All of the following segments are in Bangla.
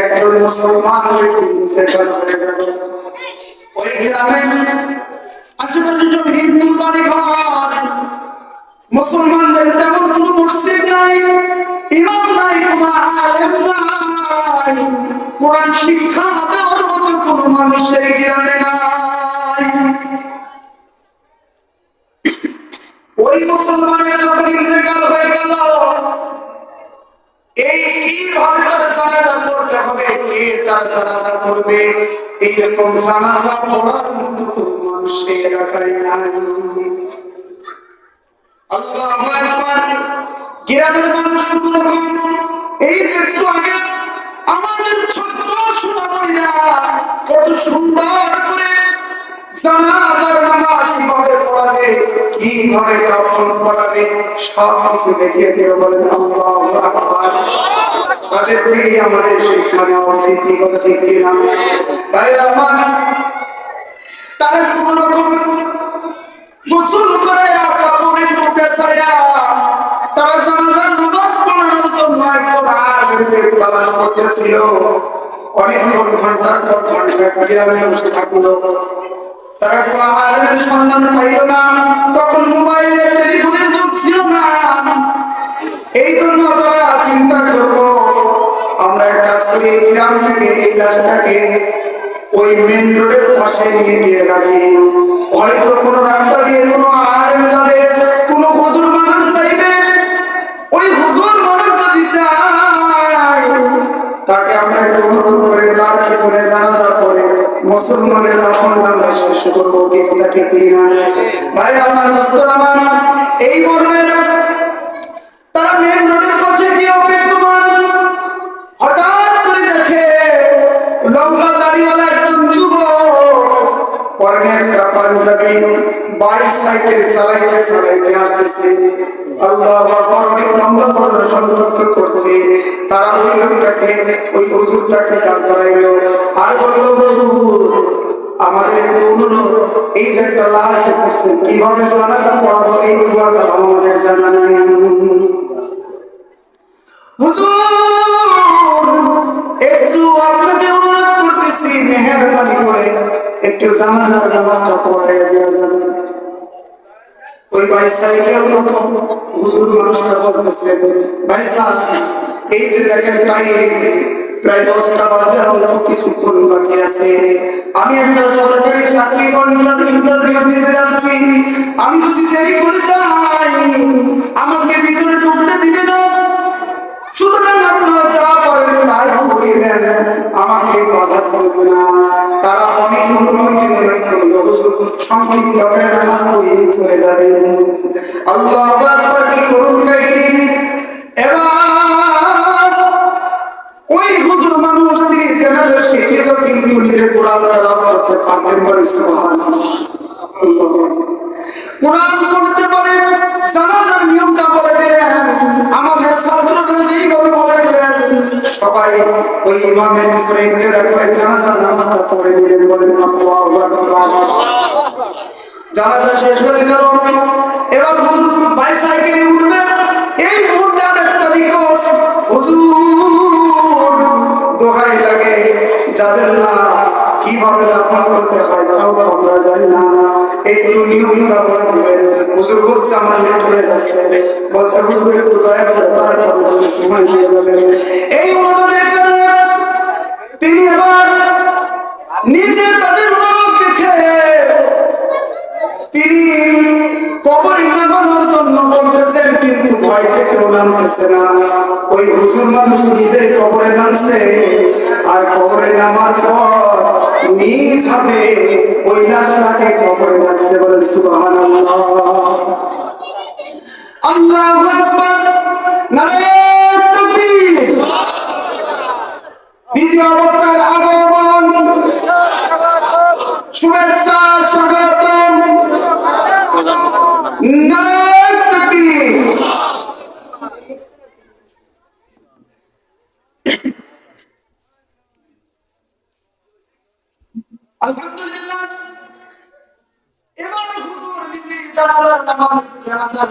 একজন মুসলমান। ওই গ্রামে আশেপাশে সব হিন্দুর বাড়ি ঘর মুসলমানদের তেমন কোন মসজিদ নাই, ইমাম নাই আলেম নাই। কোরআন শিক্ষা দেওয়ার মতো কোন মানুষ সেই গ্রামে নাই। এইরকম জানাজা পড়ার মতো কোনো মানুষ এলাকায় নাই। আল্লাহু গ্রামের মানুষ কোন রকম এই যে একটু আগে আমাদের ছোট্ট কত সুন্দর করে জানাজার নামাজ কীভাবে পড়াবে, কীভাবে কাফন পড়াবে সব কিছু দেখিয়ে দিয়ে বলেন আল্লাহু তাদের থেকেই আমাদের শিক্ষা নেওয়া উচিত ঠিক কিনা? তাই আমার তারা কোন রকম গোসল করে কাপড়ে টুকে ছায়া তারা জানাজার নামাজ পড়ানোর জন্য একজন আলেমকে তালাশ করতেছিল। অনেকক্ষণ, ঘণ্টার পর ঘণ্টা গ্রামে বসে তারা কোনো আলেমের সন্ধান পাইল না। তখন মোবাইলের টেলিফোনের যুগ ছিল না। এই জন্য তারা চিন্তা করল করি গ্রাম থেকে এই লাশটাকে ওই মেন রোডের পাশে নিয়ে গিয়ে রাখি হয়তো কোনো রাস্তা দিয়ে কোনো আলেম যাবে, কোনো হুজুর মানুষ চাইবে ওই হুজুর মানুষ যদি চায়, তাকে আমরা একটু অনুরোধ করে তার পিছনে জানাজা করে মুসলমানের আসন আমরা শেষ করব, ঠিক না ভাই, আমার দোস্তর আমার এই মর্মের দাড়িওয়ালা একজন যুবক পরনে একটা পাঞ্জাবি বাইসাইকেল চালাইতে চালাইতে আসতেছে। আল্লাহ আকবার, অনেক লম্বা করে সন্তুষ্ট করছে। তারা ওই লোকটাকে, ওই হুজুরটাকে দাঁড় করাইলো। আর বলল, হুজুর, আমাদের একটু অনুরোধ, এই যে একটা লাশ কীভাবে জানাজা পড়াবো এই দুয়াটা আমাদের জানা নাই। ওই বাইসাইকেল মতো হুজুর মানুষটা বলতেছে, ভাইজান, এই যে দেখেন টাইম, প্রায় দশটা বাজে অল্প কিছুক্ষণ বাকি আছে। আমি একটা সরকারি চাকরি ইন্টারভিউ দিতে যাচ্ছি। আমি যদি সংক্ষিপ্ত করে নামাজ পড়িয়ে চলে যাবে। আল্লাহ আকবার কি করুন কাহিনী? এবার ওই হুজুর মানুষ তিনি জেনারেল শিক্ষিত, কিন্তু নিজে কোরআন তারা করতে পারতেন বলে কোরআন পড়তে পারে, জানাজার নিয়মটা বলে দিলেন, আমাদের ছাত্ররা যেইভাবে বলেছিলেন সবাই ওই ইমামের পিছনে ইত্তেদা করে জানাজার নামাজটা পড়ে দিলেন, বলেন আল্লাহু আকবার। জানাজা শেষ হয়ে গেল। এবার হুজুর বাইসাইকেলে উঠবেন এই মুহূর্তে একটা রিকোয়েস্ট হুজুর, দোহাই লাগে, যাবেন না। কীভাবে দাফন করতে হয় তাও আমরা জানি না। একটু বলে দিবেন। হুজুর বলছে, আমার লেট হয়ে যাচ্ছে। বলছে, হুজুর, একটু দয়া করে সময় দিয়ে যাবেন। এই অনুরোধের কারণে তিনি এবার নিজে তাদের তিনি কবরে নামানোর জন্য বলতেছেন, কিন্তু ভয়তে কেউ নামতেছে না। ওই হুজুর মানুষ নিজে কবরে নামছে। আর কবরে নামার পর নিজ হাতে ওই লাশটাকে কবরে রাখছে বলে সুবহানাল্লাহ। আল্লাহু দ্বিতীয় বক্তার আগমন। শুভেচ্ছা স্বাগতম নারে তাকবীর আলহামদুলিল্লাহ এবার হুজুর নিজে জানাজার নামাজ জানাজার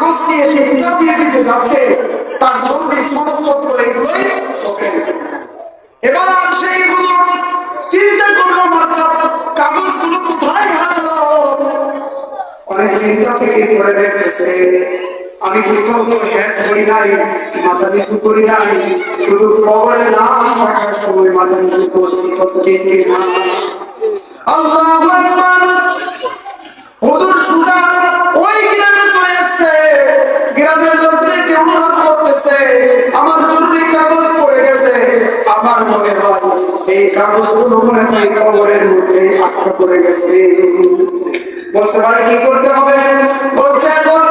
কাগজ নিয়ে সে ইন্টারভিউ দিতে যাচ্ছে, তার জরুরি সনদপত্র এগুলোই এবার সেই চিন্তা করল, আমার কা- কাগজগুলো কোথায় হারালো? অনেক চিন্তা ফিকির করে দেখতেছে, আমি কোথাও করি নাই শুধু কবরে লাশ রাখার সময় মাথা নিচু করছি কত ঠিক ঠিক না হুজুর মনে হয়, এই কাগজগুলো মনে হয় কবরের মধ্যে আটকা পড়ে গেছে। বলছে, ভাই, কি করতে হবে? বলছে, এখন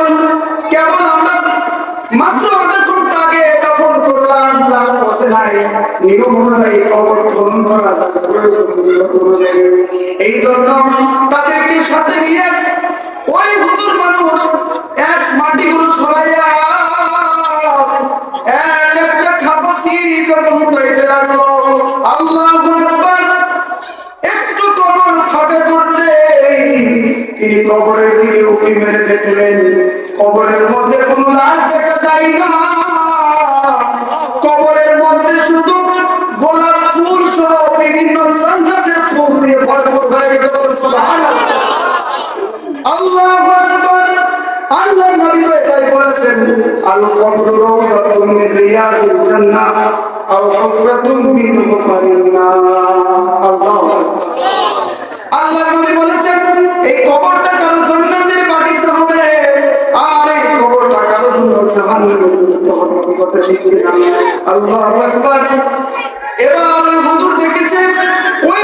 কেবল আমরা মাত্র আধা আগে দাফন করলাম লাশ বসে নাই। নিয়ম অনুযায়ী কবর খনন করা যাবে, প্রয়োজন অনুযায়ী। এই জন্য তাদেরকে সাথে নিয়ে ওই হুজুর দেখলেন, কবরের মধ্যে কোনো লাশ দেখা যায় না। কবরের মধ্যে শুধু গোলাপ ফুল সহ বিভিন্ন সন্ন্যতের ফুল দিয়ে ভরপুর হয়ে গেছে। আল্লাহু আল্লাহর নবী তো এটাই বলেছেন আল কবরু রাওযাতুম মিন রিয়াজিল জান্নাহ আও হুফরাতুম মিন হুফারিন আল্লাহু এবার ওই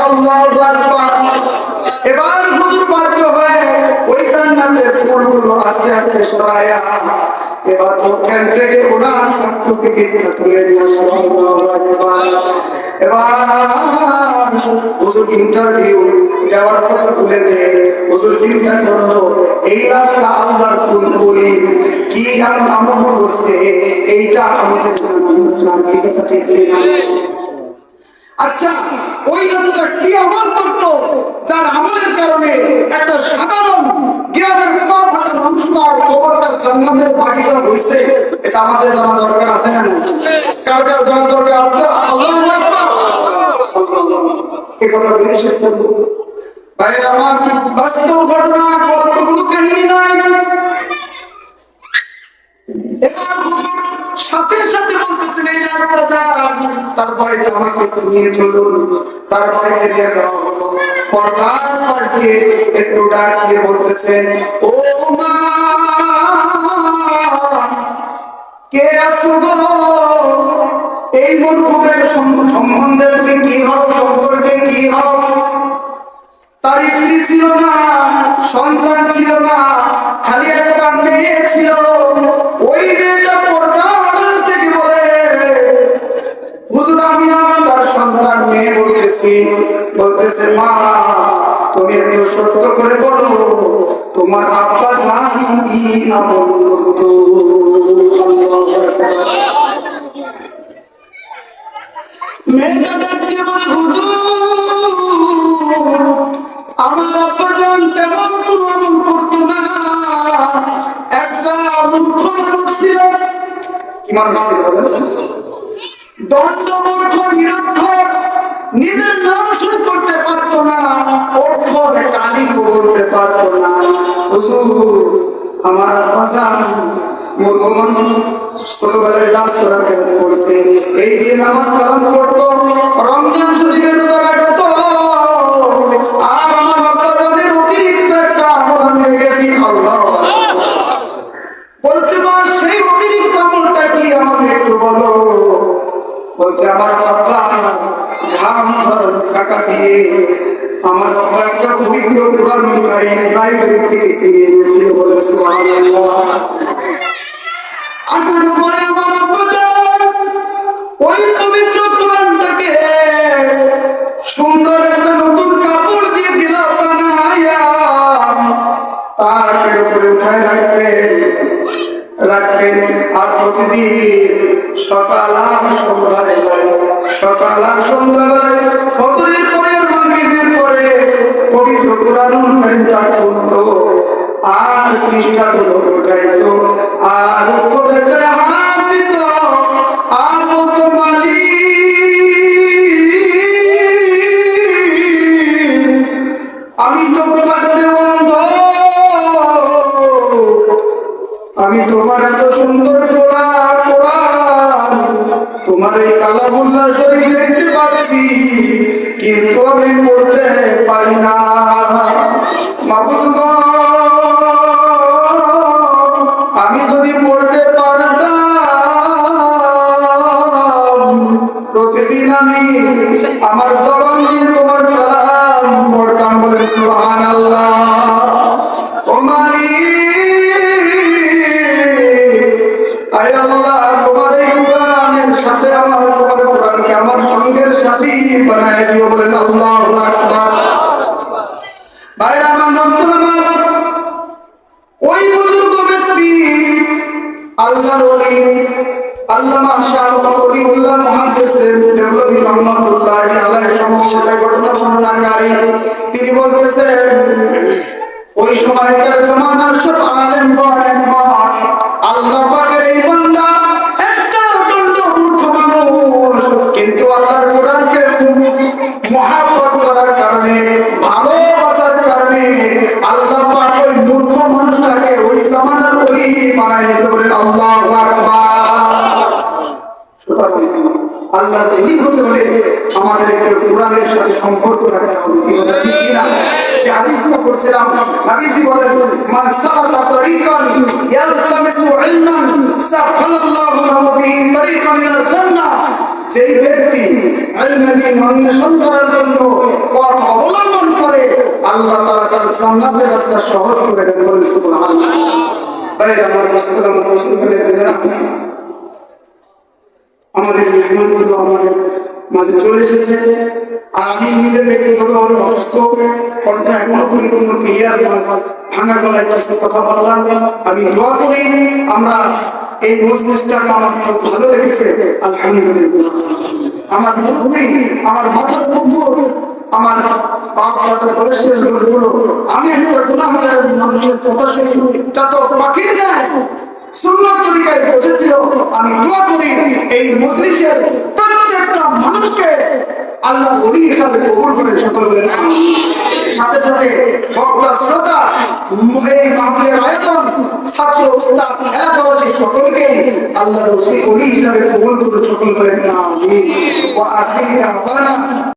আল্লাহু এবার হুজুর ওই জান্নাতের ফুলগুলো আস্তে আস্তে সরায়া এবার থেকে ওনার সার্টিফিকেটটা তুলে নিয়ে। এবার ইন্টারভিউ দেওয়ার কথা যে হুজুর, চিন্তা করল এই লাশটা আল্লাহর কোন করি কি এমন আমল করছে, এইটা আমাদের আচ্ছা ওই লোকটা কি আমল করতো? যার আমলের কারণে একটা সাধারণ গ্রামের পা ফাটা মানুষটার খবরটা জান্নাতের বাগিচা হয়েছে এটা আমাদের জানা দরকার আছে না? কার কার জানা দরকার? আল্লাহু আকবার। এই কথা বলে করব তারপরে আমাকে তারপরে একটু ডাক বলতেছেন ও কে আসব এই মরহুমের সম্বন্ধে তুমি কি হও? সম্পর্কে কি হও? বলছে মা, তুমি একটু সত্য করে বলো, তোমার আব্বা জানি আমল করতো আমার আব্বা জান তেমন কোনো আমল করতো না। একটা মূর্খ মানুষ ছিল। কি নিরক্ষর, নিজের নাম আমার আব্বাজান মূর্খ মানুষ ছোটবেলায় কালাম করতো রমজান আর অতিরিক্ত একটা বলছে সেই অতিরিক্ত আমলটা কি আমাকে একটু বলো? বলছে, আমার আব্বা ঘাম দিয়ে আমার আব্বা একটা পবিত্র থেকে বলে সুবহানাল্লাহ। পরে আমার আব্বা ওই পবিত্র সুন্দর একটা নতুন কাপড় দিয়ে দিল বানায়া, তার উপরে উঠায় রাখতেন। রাখতেন আর প্রতিদিন সকাল আর সকাল আর সন্ধ্যাবেলায় ফজরের পরে মাগরিবের পবিত্র কোরআনুল আর পৃষ্ঠাগুলো উঠাইতো আর উপরে করে হাত দিত, আর বলতো আমি চোখ থাকতে অন্ধ আমি তোমার এত সুন্দর কোরআন কোরআন, তোমার এই কালামুল্লাহ শরীফ দেখতে পাচ্ছি, কিন্তু আমি পড়তে পারি না। সুতরাং আল্লাহর হতে হলে আমাদেরকে কোরআনের সাথে সম্পর্ক রাখতে হবে ঠিক কিনা? যে হাদিসটা করছিলাম নবীজি বলেন মান সালাকা তরিকান ইয়ালতামিসু ইলমান সাহালাল্লাহু লাহু বিহি তরিকান ইলাল জান্নাহ। যেই ব্যক্তি ইলমে অন্বেষণ করার জন্য পথ অবলম্বন করে আল্লাহ তাআলা তার জান্নাতের রাস্তা সহজ করে দেন সুবহানাল্লাহ। আমার করে রাখেন আমাদের মেহমানগুলো আমাদের মাঝে চলে এসেছে। আর আমি নিজে ব্যক্তিগতভাবে অসুস্থ, কণ্ঠটা এখনও পরিপূর্ণ ক্লিয়ার ভাঙা গলায় কিছু কথা বললাম। আমি দোয়া করি, আমরা এই মজলিসটাকে আমার খুব ভালো লেগেছে। আলহামদুলিল্লাহ। আমার মুরব্বী, আমার মাথার কুকুর আমার বাপ লোকগুলো, আমি একটা গুণাহারের মানুষের কথা শুনি, যত পাখির নাই সুন্নত তরিকায় বসেছিল আমি দোয়া করি এই মজলিসের প্রত্যেকটা মানুষকে আল্লাহ ওলি হিসাবে কবুল করেন সকল আমিন। সাথে সাথে বক্তা, শ্রোতা এই মাহফিলের আয়োজন, ছাত্র, উস্তাদ, এলাকাবাসী সকলকে আল্লাহ ওলি হিসাবে কবুল করে সকল করেন দাওয়ানা।